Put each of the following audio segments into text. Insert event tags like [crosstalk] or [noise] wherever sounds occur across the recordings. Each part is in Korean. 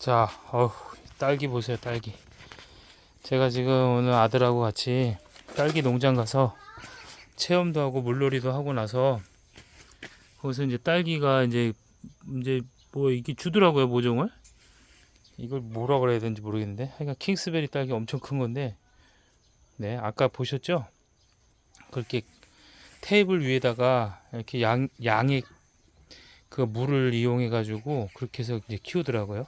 자, 어우, 딸기 보세요, 딸기. 제가 지금 오늘 아들하고 같이 딸기 농장 가서 체험도 하고 물놀이도 하고 나서 거기서 이제 딸기가 이제 이제 뭐 이게 주더라고요 모종을. 이걸 뭐라 그래야 되는지 모르겠는데. 하여간 킹스베리 딸기 엄청 큰 건데. 네 아까 보셨죠? 그렇게 테이블 위에다가 이렇게 양 양의 그 물을 이용해 가지고 그렇게 해서 이제 키우더라고요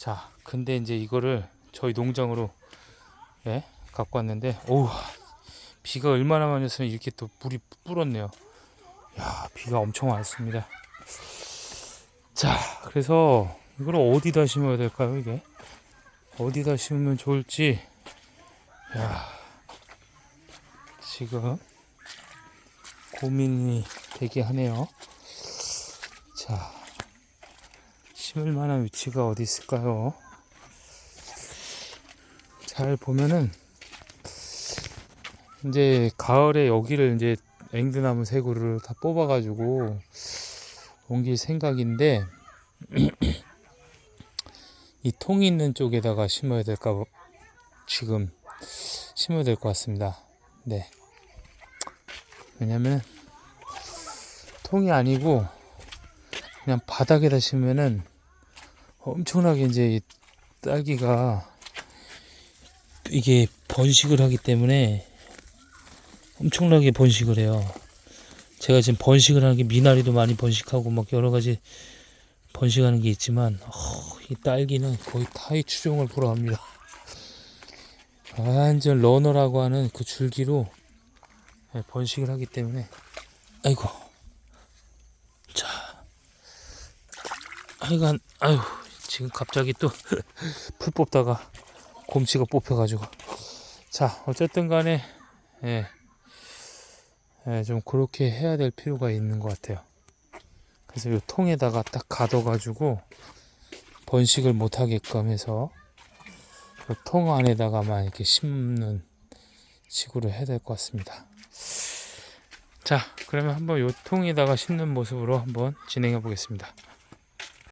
자 근데 이제 이거를 저희 농장으로 예 갖고 왔는데 오우 비가 얼마나 많이 왔으면 이렇게 또 물이 불었네요. 야 비가 엄청 왔습니다. 자 그래서 이걸 어디다 심어야 될까요 이게? 어디다 심으면 좋을지 야 지금 고민이 되게 하네요. 자 심을 만한 위치가 어디 있을까요 잘 보면은 이제 가을에 여기를 이제 앵드나무 세 그루를 다 뽑아가지고 옮길 생각인데 [clears throat] 이 통이 있는 쪽에다가 심어야 될까 봐 지금 심어야 될 것 같습니다. 네. 왜냐면 통이 아니고 그냥 바닥에다 심으면은 엄청나게 이제 이 딸기가 이게 번식을 하기 때문에 엄청나게 번식을 해요. 제가 지금 번식을 하는 게 미나리도 많이 번식하고 막 여러 가지 번식하는 게 있지만 어, 이 딸기는 거의 타이 추종을 보러 합니다. 완전 러너라고 하는 그 줄기로 예, 번식을 하기 때문에 아이고 자 하여간 아유 지금 갑자기 또 [laughs] 풀 뽑다가 곰치가 뽑혀가지고 자 어쨌든 간에 예. 예, 좀 그렇게 해야 될 필요가 있는 것 같아요. 그래서 이 통에다가 딱 가둬가지고 번식을 못 하게끔 해서 그통 안에다가만 이렇게 심는 식으로 해야 될 것 같습니다. 자, 그러면 한번 이 통에다가 심는 모습으로 한번 진행해 보겠습니다.